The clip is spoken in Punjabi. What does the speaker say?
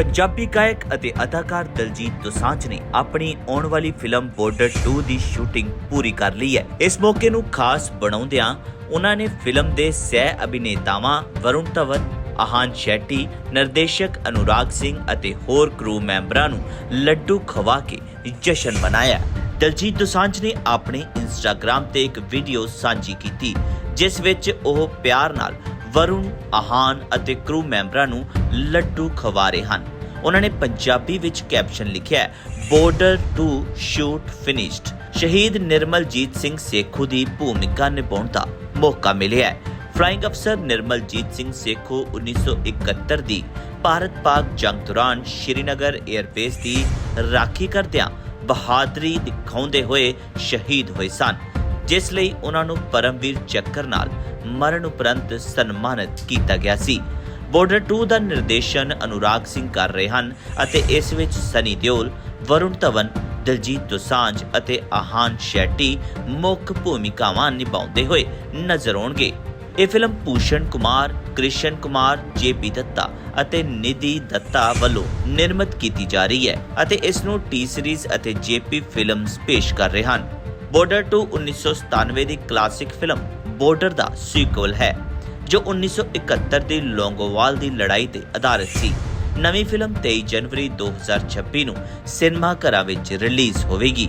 ਪੰਜਾਬੀ ਗਾਇਕ ਅਤੇ ਅਦਾਕਾਰ ਦਲਜੀਤ ਦੋਸਾਂਝ ਨੇ ਆਪਣੀ ਆਉਣ ਵਾਲੀ ਫਿਲਮ ਬਾਰਡਰ 2 ਦੀ ਸ਼ੂਟਿੰਗ ਪੂਰੀ ਕਰ ਲਈ ਹੈ। ਇਸ ਮੌਕੇ ਨੂੰ ਖਾਸ ਬਣਾਉਂਦਿਆਂ ਉਹਨਾਂ ਨੇ ਫਿਲਮ ਦੇ ਸਹਿ ਅਭਿਨੇਤਾਵਾਂ ਵਰੁਣ ਧਵਨ ਆਹਾਨ ਸ਼ੈਟੀ, ਨਿਰਦੇਸ਼ਕ ਅਨੁਰਾਗ ਸਿੰਘ ਅਤੇ ਹੋਰ ਕਰੂ ਮੈਂਬਰਾਂ ਨੂੰ ਲੱਡੂ ਖਵਾ ਕੇ ਜਸ਼ਨ ਮਨਾਇਆ ਦਲਜੀਤ ਦੋਸਾਂਝ ਨੇ ਆਪਣੇ ਇੰਸਟਾਗ੍ਰam ਤੇ ਇੱਕ ਵੀਡੀਓ ਸਾਂਝੀ ਕੀਤੀ, ਜਿਸ ਵਿੱਚ ਉਹ ਪਿਆਰ ਨਾਲ ਵਰੁਣ ਆਹਾਨ ਅਤੇ ਕਰੂ ਮੈਂਬਰਾਂ ਨੂੰ ਲੱਡੂ ਖਵਾ ਰਹੇ ਹਨ। ਉਹਨਾਂ ਨੇ ਪੰਜਾਬੀ ਵਿੱਚ ਕੈਪਸ਼ਨ ਲਿਖਿਆ ਬਾਰਡਰ 2 ਸ਼ੂਟ ਫਿਨਿਸ਼ਡ ਸ਼ਹੀਦ ਨਿਰਮਲਜੀਤ ਸਿੰਘ ਸੇਖੂ ਦੀ ਭੂਮਿਕਾ ਨਿਭਾਉਣ ਦਾ ਮੌਕਾ ਮਿਲਿਆ ਹੈ। ਫਲਾਈਂਗ ਅਫਸਰ ਨਿਰਮਲਜੀਤ ਸਿੰਘ ਸੇਖੂ 1971 ਦੀ ਭਾਰਤ ਪਾਕ ਜੰਗ ਦੌਰਾਨ ਸ਼੍ਰੀਨਗਰ 에ਅਰਬੇਸ ਦੀ ਰਾਖੀ ਕਰਦਿਆਂ ਬਹਾਦਰੀ ਦਿਖਾਉਂਦੇ ਹੋਏ ਸ਼ਹੀਦ ਹੋਏ ਸਨ, ਜਿਸ ਲਈ ਉਹਨਾਂ ਨੂੰ ਪਰਮਵੀਰ ਚੱਕਰ ਨਾਲ ਮਰਨ ਉਪਰੰਤ ਸਨਮਾਨਿਤ ਕੀਤਾ ਗਿਆ ਸੀ। ਬਾਰਡਰ 2 ਦਾ ਨਿਰਦੇਸ਼ਨ ਅਨੁਰਾਗ ਸਿੰਘ ਕਰ ਰਹੇ ਹਨ ਅਤੇ ਇਸ ਵਿੱਚ ਸਨੀ ਦਿਓਲ, ਵਰੁਣ ਧਵਨ, ਦਲਜੀਤ ਦੋਸਾਂਝ ਅਤੇ ਆਹਾਨ ਸ਼ੈਟੀ ਮੁੱਖ ਭੂਮਿਕਾਵਾਂ ਨਿਭਾਉਂਦੇ ਹੋਏ ਨਜ਼ਰ ਆਉਣਗੇ। ਇਹ ਫਿਲਮ ਭੂਸ਼ਣ ਕੁਮਾਰ, ਕ੍ਰਿਸ਼ਨ ਕੁਮਾਰ, ਜੇਪੀ ਦੱਤਾ ਅਤੇ ਨਿਧੀ ਦੱਤਾ ਵੱਲੋਂ ਨਿਰਮਿਤ ਕੀਤੀ ਜਾ ਰਹੀ ਹੈ ਅਤੇ ਇਸ ਨੂੰ ਟੀ ਸੀਰੀਜ਼ ਅਤੇ ਜੇਪੀ ਫਿਲਮਸ ਪੇਸ਼ ਕਰ ਰਹੇ ਹਨ। ਬਾਰਡਰ 2 1997 ਦੀ ਕਲਾਸਿਕ ਫਿਲਮ ਬਾਰਡਰ ਦਾ ਸੀਕਵਲ ਹੈ। ਜੋ 1971 ਦੀ ਲੌਂਗੋਵਾਲ ਦੀ ਲੜਾਈ ਤੇ ਆਧਾਰਿਤ ਸੀ। ਨਵੀਂ ਫਿਲਮ 23 ਜਨਵਰੀ 2026 ਨੂੰ ਸਿਨੇਮਾ ਘਰਾਂ ਵਿੱਚ ਰਿਲੀਜ਼ ਹੋਵੇਗੀ।